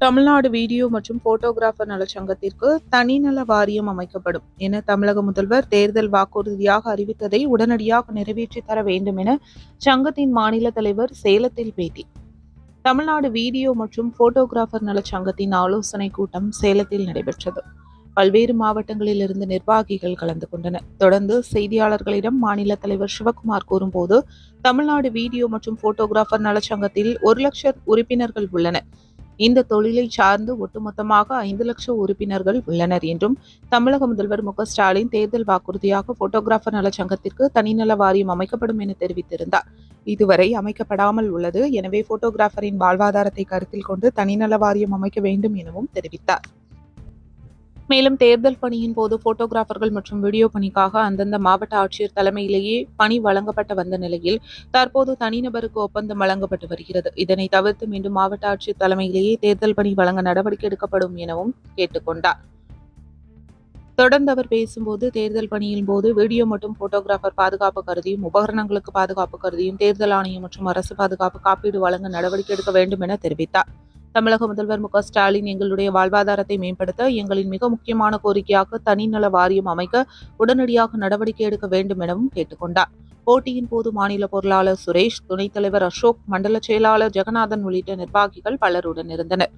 Tamil Nadu video மற்றும் photographer நலச்சங்கத்திற்கு தனிநல வாரியம் அமைக்கப்படும் என தமிழக முதல்வர் தேர்தல் வாக்குறுதியாக அறிவித்ததை உடனடியாக நிறைவேற்றி தர வேண்டும் என சங்கத்தின் மாநில தலைவர் சேலத்தில் பேட்டி. தமிழ்நாடு வீடியோ மற்றும் போட்டோகிராஃபர் நலச்சங்கத்தின் ஆலோசனை கூட்டம் சேலத்தில் நடைபெற்றது. பல்வேறு மாவட்டங்களில் இருந்து நிர்வாகிகள் கலந்து கொண்டனர். தொடர்ந்து செய்தியாளர்களிடம் மாநில தலைவர் சிவகுமார் கூறும்போது தமிழ்நாடு வீடியோ மற்றும் போட்டோகிராஃபர் நலச்சங்கத்தில் ஒரு லட்சம் உறுப்பினர்கள் உள்ளனர். இந்த தொழிலை சார்ந்து ஒட்டுமொத்தமாக ஐந்து லட்சம் உறுப்பினர்கள் உள்ளனர் என்றும் தமிழக முதல்வர் மு ஸ்டாலின் தேர்தல் வாக்குறுதியாக போட்டோகிராஃபர் நலச்சங்கத்திற்கு தனிநல வாரியம் அமைக்கப்படும் என தெரிவித்திருந்தார். இதுவரை அமைக்கப்படாமல் உள்ளது. எனவே போட்டோகிராஃபரின் வாழ்வாதாரத்தை கருத்தில் கொண்டு தனிநல வாரியம் அமைக்க வேண்டும் எனவும் தெரிவித்தார். மேலும் தேர்தல் பணியின் போது போட்டோகிராஃபர்கள் மற்றும் வீடியோ பணிக்காக அந்தந்த மாவட்ட ஆட்சியர் தலைமையிலேயே பணி வழங்கப்பட்ட வந்த நிலையில் தற்போது தனிநபருக்கு ஒப்பந்தம் வழங்கப்பட்டு வருகிறது. இதனை தவிர்த்து மீண்டும் மாவட்ட ஆட்சியர் தலைமையிலேயே தேர்தல் பணி வழங்க நடவடிக்கை எடுக்கப்படும் எனவும் கேட்டுக்கொண்டார். தொடர்ந்து அவர் பேசும்போது தேர்தல் பணியின் போது வீடியோ மற்றும் போட்டோகிராஃபர் பாதுகாப்பு கருதியும் உபகரணங்களுக்கு பாதுகாப்பு கருதியும் தேர்தல் ஆணையம் மற்றும் அரசு பாதுகாப்பு காப்பீடு வழங்க நடவடிக்கை எடுக்க வேண்டும் என தெரிவித்தார். தமிழக முதல்வர் மு ஸ்டாலின் எங்களுடைய வாழ்வாதாரத்தை மேம்படுத்த எங்களின் மிக முக்கியமான கோரிக்கையாக தனிநல வாரியம் அமைக்க உடனடியாக நடவடிக்கை எடுக்க வேண்டும் எனவும் கேட்டுக்கொண்டார் போட்டியின் போது மாநில பொருளாளர் சுரேஷ் துணைத் தலைவர் அசோக் மண்டல செயலாளர் ஜெகநாதன் உள்ளிட்ட நிர்வாகிகள் பலருடன் இருந்தனர்.